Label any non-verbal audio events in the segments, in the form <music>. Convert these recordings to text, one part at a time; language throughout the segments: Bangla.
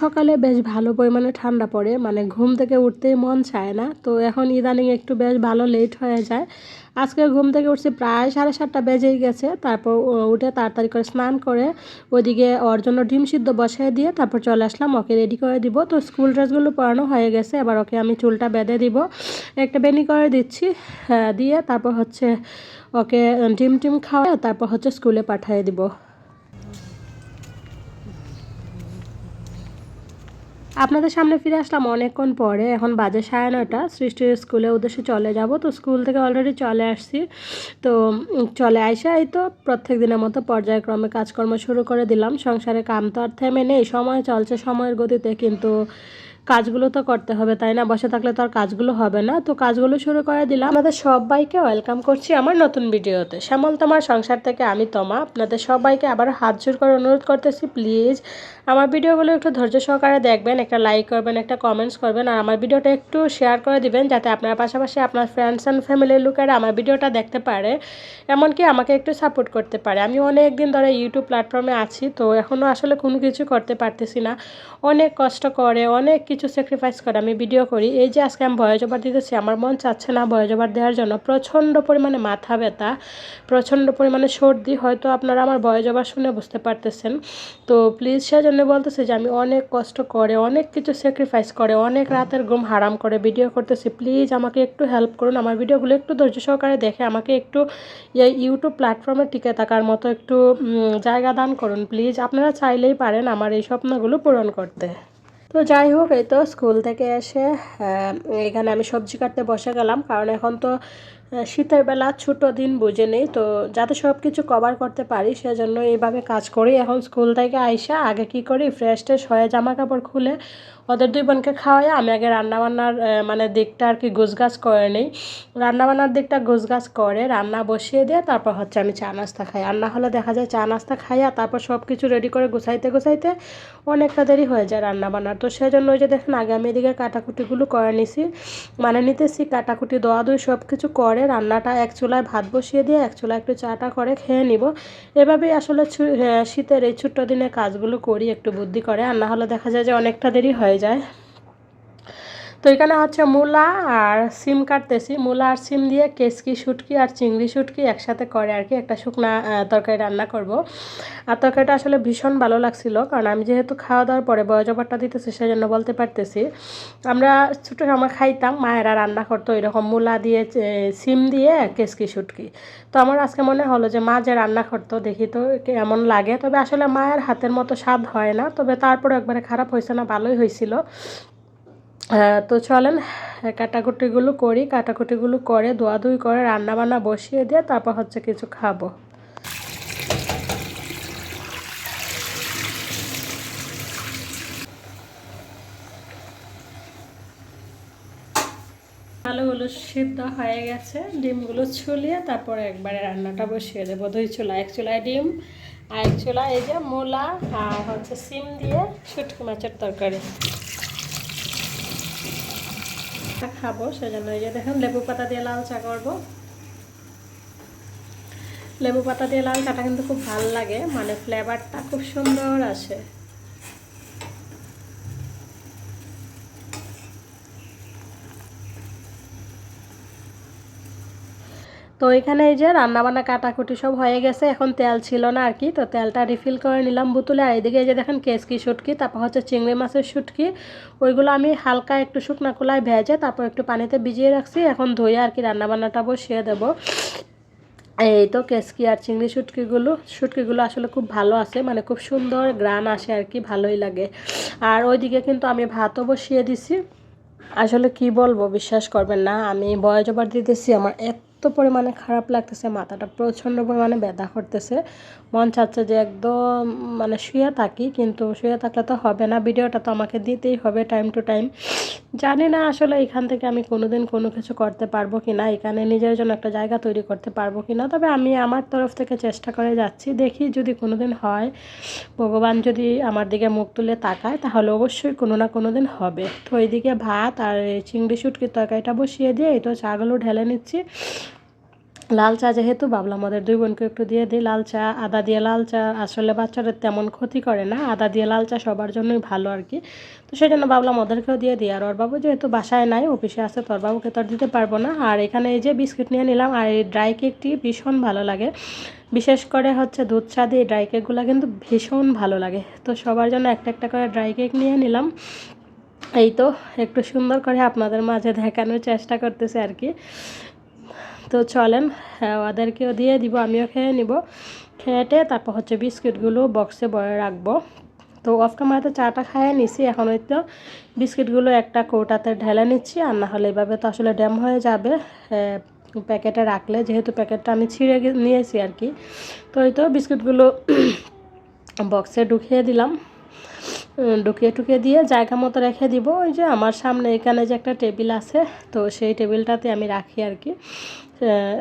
সকালে বেশ ভালো পরিমাণে ঠান্ডা পড়ে মানে ঘুম থেকে উঠতেই মন চায় না। তো এখন ইদানিং একটু বেশ ভালো লেট হয়ে যায়। আজকে ঘুম থেকে উঠছি প্রায় সাড়ে সাতটা বেজেই গেছে। তারপর উঠে তাড়াতাড়ি করে স্নান করে ওইদিকে ওর জন্য ডিম সিদ্ধ বসায় দিয়ে তারপর চলে আসলাম ওকে রেডি করে দিব। তো স্কুল ড্রেসগুলো পরানো হয়ে গেছে এবার ওকে আমি চুলটা বেঁধে দিব। একটা বেনি করে দিচ্ছি হ্যাঁ, দিয়ে তারপর হচ্ছে ওকে ডিম টিম খাওয়া তারপর হচ্ছে স্কুলে পাঠিয়ে দিব। আপনাদের সামনে ফিরে আসলাম অনেকক্ষণ পরে। এখন বাজে সাড়ে নয়টা। সৃষ্টির স্কুলের উদ্দেশ্যে চলে যাব। তো স্কুল থেকে অলরেডি চলে আসছি। তো চলে আসা এই তো প্রত্যেক দিনের মতো পর্যায়ক্রমে কাজকর্ম শুরু করে দিলাম। সংসারে কাম তো আর থেমে নেই। সময় চলছে সময়ের গতিতে, কিন্তু কাজগুলো তো করতে হবে, তাই না? বসে থাকলে তো আর কাজগুলো হবে না। তো কাজগুলো শুরু করে দিলাম। আমাদের সবাইকে ওয়েলকাম করছি আমার নতুন ভিডিওতে। শ্যামল তোমার সংসার থেকে আমি তোমা। আপনাদের সবাইকে আবার হাত জোর করে অনুরোধ করতেছি, প্লিজ আমার ভিডিওগুলো একটু ধৈর্য সহকারে দেখবেন, একটা লাইক করবেন, একটা কমেন্টস করবেন, আর আমার ভিডিওটা একটু শেয়ার করে দিবেন, যাতে আপনার পাশাপাশি আপনার ফ্রেন্ডস অ্যান্ড ফ্যামিলির লোকেরা আমার ভিডিওটা দেখতে পারে, এমনকি আমাকে একটু সাপোর্ট করতে পারে। আমি অনেক দিন ধরে ইউটিউব প্ল্যাটফর্মে আছি, তো এখনও আসলে কোনো কিছু করতে পারতেছি না। অনেক কষ্ট করে, অনেক কিছু স্যাক্রিফাইস করে, আমি ভিডিও করি। এই যে আজকে আমি ভয়েস ওভার দিতেছি, আমার মন চাচ্ছে না ভয়েস ওভার দেওয়ার জন্য। প্রচণ্ড পরিমাণে মাথা ব্যথা, প্রচণ্ড পরিমাণে সর্দি, হয়তো আপনারা আমার ভয়েস ওভার শুনে বুঝতে পারতেছেন। তো প্লিজ সেজন্য বলতেছি যে, আমি অনেক কষ্ট করে, অনেক কিছু স্যাক্রিফাইস করে, অনেক রাতের ঘুম হারাম করে ভিডিও করতেছি। প্লিজ আমাকে একটু হেল্প করুন, আমার ভিডিওগুলো একটু ধৈর্য সহকারে দেখে, আমাকে একটু এই ইউটিউব প্ল্যাটফর্মে টিকে থাকার মতো একটু জায়গা দান করুন। প্লিজ আপনারা চাইলেই পারেন আমার এই স্বপ্নগুলো পূরণ করতে। তো যাই হোক, এই তো স্কুল থেকে এসে এখানে আমি সবজি কাটতে বসে গেলাম। কারণ এখন তো শীতের বেলা ছোটো দিন বুঝে নেই। তো যাতে সব কিছু কভার করতে পারি, সেজন্য এইভাবে কাজ করি। এখন স্কুল থেকে আইসা আগে কি করি ফ্রেশ ট্রেশ হয়ে জামা কাপড় খুলে ওদের দুই বোনকে খাওয়াই, আমি আগে রান্নাবান্নার মানে দিকটা আর কি গোছগাছ করে নিই। রান্নাবান্নার দিকটা গোছগাছ করে, রান্না বসিয়ে দিয়ে তারপর হচ্ছে আমি চা নাস্তা খাই। আর না হলে দেখা যায় চা নাস্তা খাইয়া তারপর সব কিছু রেডি করে গুছাইতে গুছাইতে অনেকটা দেরি হয়ে যায় রান্না বান্নার তো সেজন্য ওই যে দেখেন, আগে আমি এদিকে কাটাকুটিগুলো করে নিছি মানে নিতেছি, কাটাকুটি দোয়া দুই সব কিছু করে, রান্নাটা এক চুলায় ভাত বসিয়ে দিয়ে এক চুলায় একটু চাটা করে খেয়ে নিব। এভাবেই আসলে শীতের এই ছোট্ট দিনে কাজগুলো করি, একটু বুদ্ধি করে, আর না হলে দেখা যায় যে অনেকটা দেরি হয়ে যায়। তো এখানে হচ্ছে মূলা আর সিম কাটতেছি। মূলা আর সিম দিয়ে কেসকি শুটকি আর চিংড়ি, শুটকি একসাথে করে আর কি একটা শুকনা তরকারি রান্না করব। আর তরকারিটা আসলে ভীষণ ভালো লাগছিল কারণ আমি যেহেতু খাওয়া দাওয়ার পরে বয়জবারটা দিতেছি, সেজন্য বলতে পারতেছি। আমরা ছোটো সময় খাইতাম, মায়েরা রান্না করতো এরকম মূলা দিয়ে সিম দিয়ে কেসকি শুটকি। তো আমার আজকে মনে হলো যে মা যে রান্না করতো, দেখি তো কেমন লাগে। তবে আসলে মায়ের হাতের মতো স্বাদ হয় না, তবে তারপরে একবারে খারাপ হয়েছে না, ভালোই হয়েছিল। তো চলেন, কাটাকুটিগুলো করি, কাটাকুটিগুলো করে ধোয়াধুয়ি করে রান্না বান্না বসিয়ে দিয়ে তারপর হচ্ছে কিছু খাব। আলুগুলো সিদ্ধ হয়ে গেছে, ডিমগুলো ছুলিয়ে তারপরে একবারে রান্নাটা বসিয়ে দেবো। দুই চুলা, এক চুলায় ডিম আর এক চুলায় এই যে মূলা আর হচ্ছে সিম দিয়ে শুটকি মাছের তরকারি। তা খাব, সেজন্য এই যে দেখুন লেবু পাতা দিয়ে লাল চা করব। লেবু পাতা দিয়ে লাল চাটা কিন্তু খুব ভালো লাগে মানে ফ্লেভারটা খুব সুন্দর আসে। তো এখানে এই যে রান্নাবান্না কাটাকুটি সব হয়ে গেছে, এখন তেল ছিল না আর কি, তো তেলটা রিফিল করে নিলাম বোতলে। আর এদিকে এই যে দেখেন কেসকি শুটকি, তারপর হচ্ছে চিংড়ি মাছের শুটকি, ওইগুলো আমি হালকা একটু শুকনা খোলায় ভেজে তারপর একটু পানিতে ভিজিয়ে রাখছি, এখন ধুয়ে আর কি রান্নাবান্নাটা বসিয়ে দেবো। এই তো কেসকি আর চিংড়ি শুটকিগুলো শুটকিগুলো আসলে খুব ভালো আছে মানে খুব সুন্দর গ্রান আসে আর কি, ভালোই লাগে। আর ওইদিকে কিন্তু আমি ভাতও বসিয়ে দিছি। আসলে কি বলব, বিশ্বাস করবেন না, আমি বয়স ওভার দিতেছি, আমার এত পরিমাণে খারাপ লাগতেছে, মাথাটা প্রচণ্ড পরিমাণে ব্যথা করতেছে। মন চাচ্ছে যে একদম মানে শুয়ে থাকি, কিন্তু শুয়ে থাকলে তো হবে না। ভিডিওটা তো আমাকে দিতেই হবে টাইম টু টাইম জানি না আসলে এখান থেকে আমি কোনোদিন কোনো কিছু করতে পারব কি না এখানে নিজের জন্য একটা জায়গা তৈরি করতে পারব কি না তবে আমি আমার তরফ থেকে চেষ্টা করে যাচ্ছি, দেখি যদি কোনোদিন হয়, ভগবান যদি আমার দিকে মুখ তুলে তাকায়, তাহলে অবশ্যই কোনো না কোনো দিন হবে। তো এইদিকে ভাত আর চিংড়ি শুটকির তরকারিটা বসিয়ে দিয়ে, এই তো চাগুলো ঢেলে নিচ্ছি। লাল চা যেহেতু ভাবলাম আমাদের দুই বোনকে একটু দিয়ে দিই। লাল চা, আদা দিয়ে লাল চা, আসলে বাচ্চাদের তেমন ক্ষতি করে না। আদা দিয়ে লাল চা সবার জন্যই ভালো আর কি। তো সেই জন্য ভাবলাম ওদেরকেও দিয়ে দিই। আর ওর বাবু যেহেতু বাসায় নাই, অফিসে আছে তোর বাবুকে তো আর দিতে পারব না। আর এখানে এই যে বিস্কিট নিয়ে নিলাম, আর এই ড্রাই কেকটি ভীষণ ভালো লাগে। বিশেষ করে হচ্ছে দুধ চা দিয়ে ড্রাই কেকগুলো কিন্তু ভীষণ ভালো লাগে। তো সবার জন্য একটা একটা করে ড্রাই কেক নিয়ে নিলাম। এই তো, একটু সুন্দর করে আপনাদের মাঝে দেখানোর চেষ্টা করতেছে আর কি। তো চলেন ওদেরকেও দিয়ে দিব, আমিও খেয়ে নিব। খেয়েটে তারপর হচ্ছে বিস্কিটগুলো বক্সে বয়ে রাখব। তো অফ ক্যামেরাতে চাটা খাইয়ে নিছি, এখন ওই তো বিস্কিটগুলো একটা কৌটাতে ঢেলে নিচ্ছি, আর না হলে এভাবে তো আসলে ড্যাম হয়ে যাবে। প্যাকেটে রাখলে, যেহেতু প্যাকেটটা আমি ছিঁড়ে নিয়েছি আর কি। তো এই তো বিস্কিটগুলো বক্সে <clears throat> ঢুকিয়ে দিলাম। ঢুকিয়ে টুকিয়ে দিয়ে জায়গা মতো রেখে দিব। ওই যে আমার সামনে এখানে যে একটা টেবিল আছে, তো সেই টেবিলটাতে আমি রাখি আর কি।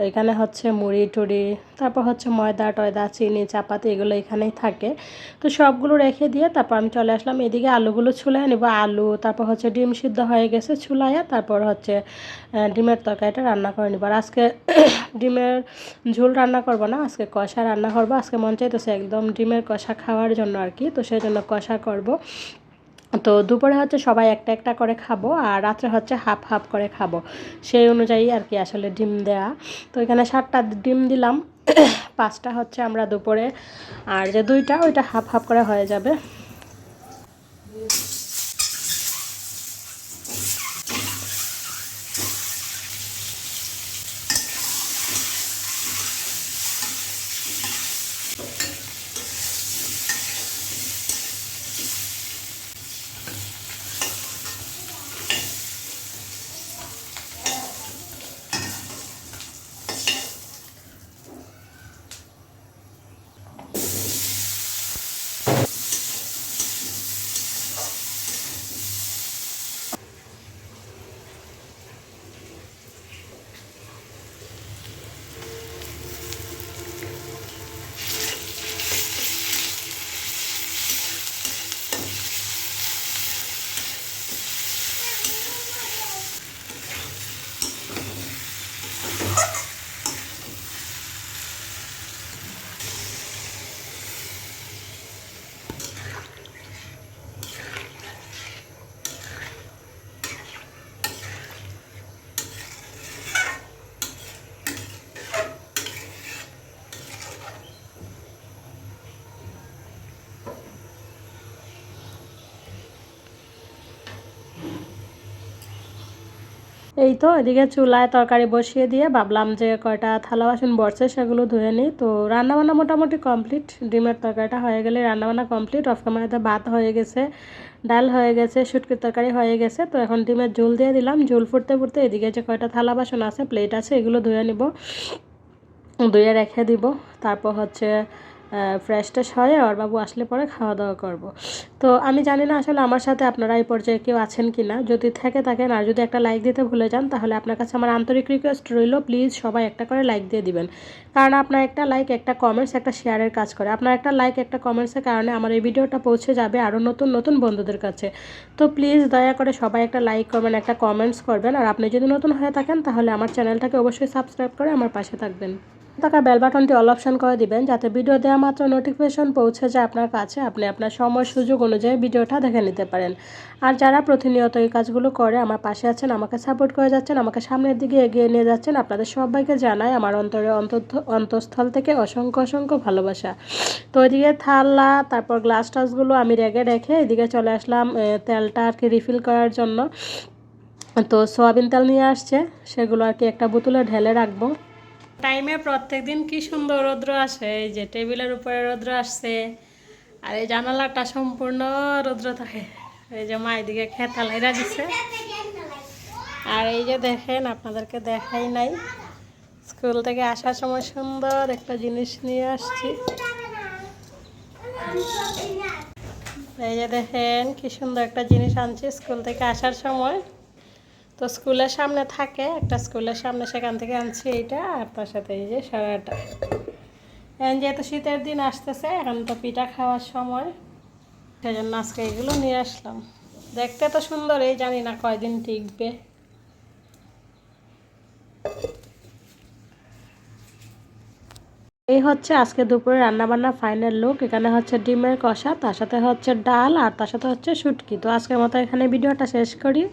এখানে হচ্ছে মুড়ি টুড়ি, তারপর হচ্ছে ময়দা টয়দা, চিনি, চাপাতি এগুলো এখানেই থাকে। তো সবগুলো রেখে দিয়ে তারপর আমি চলে আসলাম। এদিকে আলুগুলো ছুলায় নিব। আলু, তারপর হচ্ছে ডিম সিদ্ধ হয়ে গেছে ছুলাইয়া তারপর হচ্ছে ডিমের তরকারিটা রান্না করে নিব। আর আজকে <coughs> ডিমের ঝোল রান্না করব না, আজকে কষা রান্না করব। আজকে মন চাইতেছে একদম ডিমের কষা খাওয়ার জন্য আর কি। তো সেই জন্য কষা করব। তো দুপুরে হচ্ছে সবাই একটা একটা করে খাব আর রাত্রে হচ্ছে হাফ হাফ করে খাব। সেই অনুযায়ী আর কি আসলে ডিম দেয়া। তো এখানে সাতটা ডিম দিলাম। <clears throat> পাঁচটা হচ্ছে আমরা দুপুরে। আর যে দুইটা, ওইটা হাফ হাফ করে হয়ে যাবে। এই তো, এদিকে চুলায় তরকারি বসিয়ে দিয়ে ভাবলাম যে কয়টা থালা বাসন বসছে সেগুলো ধুয়ে নিই। তো রান্নাবান্না মোটামুটি কমপ্লিট ডিমের তরকারিটা হয়ে গেলে রান্নাবান্না কমপ্লিট অফ ক্যামেরাতে ভাত হয়ে গেছে, ডাল হয়ে গেছে, শুটকির তরকারি হয়ে গেছে। তো এখন ডিমের ঝোল দিয়ে দিলাম। ঝোল ফুটতে ফুটতে এদিকে যে কয়টা থালা বাসন আছে প্লেট আছে, এগুলো ধুয়ে নিব, ধুয়ে রেখে দিব। তারপর হচ্ছে ফ্রেশ ট্রেশ হয়ে ওর বাবু আসলে পরে খাওয়া দাওয়া করব। তো আমি জানি না আসলে আমার সাথে আপনারা এই পর্যায়ে কেউ আছেন কি না যদি থেকে থাকেন আর যদি একটা লাইক দিতে ভুলে যান, তাহলে আপনার কাছে আমার আন্তরিক রিকোয়েস্ট রইল প্লিজ সবাই একটা করে লাইক দিয়ে দিবেন। কারণ আপনার একটা লাইক একটা কমেন্টস একটা শেয়ারের কাজ করে। আপনার একটা লাইক একটা কমেন্টসের কারণে আমার এই ভিডিওটা পৌঁছে যাবে আরও নতুন নতুন বন্ধুদের কাছে। তো প্লিজ দয়া করে সবাই একটা লাইক করবেন, একটা কমেন্টস করবেন। আর আপনি যদি নতুন হয়ে থাকেন, তাহলে আমার চ্যানেলটাকে অবশ্যই সাবস্ক্রাইব করে আমার পাশে থাকবেন। থাকা বেল বাটনটি অল অপশন করে দিবেন, যাতে ভিডিও দেওয়া মাত্র নোটিফিকেশন পৌঁছে যায় আপনার কাছে। আপনি আপনার সময় সুযোগ অনুযায়ী ভিডিওটা দেখে নিতে পারেন। আর যারা প্রতিনিয়ত এই কাজগুলো করে, আমার পাশে আছেন, আমাকে সাপোর্ট করে যাচ্ছেন, আমাকে সামনের দিকে এগিয়ে নিয়ে যাচ্ছেন, আপনাদের সবাইকে জানাই আমার অন্তরে অন্তঃ অন্তঃস্থল থেকে অসংখ্য অসংখ্য ভালোবাসা। তো এদিকে থালা, তারপর গ্লাস টাসগুলো আমি রেগে রেখে এদিকে চলে আসলাম তেলটা আর কি রিফিল করার জন্য। তো সোয়াবিন তেল নিয়ে আসছে, সেগুলো আর কি একটা বোতলে ঢেলে রাখব। টাইমে প্রত্যেক দিন কি সুন্দর রৌদ্র আসে, এই যে টেবিলের উপরে রৌদ্র আসছে, আর এই জানালাটা সম্পূর্ণ রৌদ্র থাকে। এই যে মা এদিকে খেতা লাইরা দিছে। আর এই যে দেখেন, আপনাদেরকে দেখাই নাই। স্কুল থেকে আসার সময় সুন্দর একটা জিনিস নিয়ে আসছি। এই যে দেখেন, কি সুন্দর একটা জিনিস আনছি স্কুল থেকে আসার সময়। তো স্কুলের সামনে থাকে, একটা স্কুলের সামনে সেখান থেকে আনছি এইটা আর তার সাথে এই যে সারাটা এখন যেহেতু শীতের দিন আসতেছে, এখন তো পিঠা খাওয়ার সময়, সেজন্য আজকে এগুলো নিয়ে আসলাম। দেখতে তো সুন্দর, এই জানি না কয়দিন টিকবে। এই হচ্ছে আজকে দুপুরে রান্নাবান্না ফাইনাল লুক এখানে হচ্ছে ডিমের কষা, তার সাথে হচ্ছে ডাল আর তার সাথে হচ্ছে শুটকি। তো আজকের মতো এখানে ভিডিওটা শেষ করি।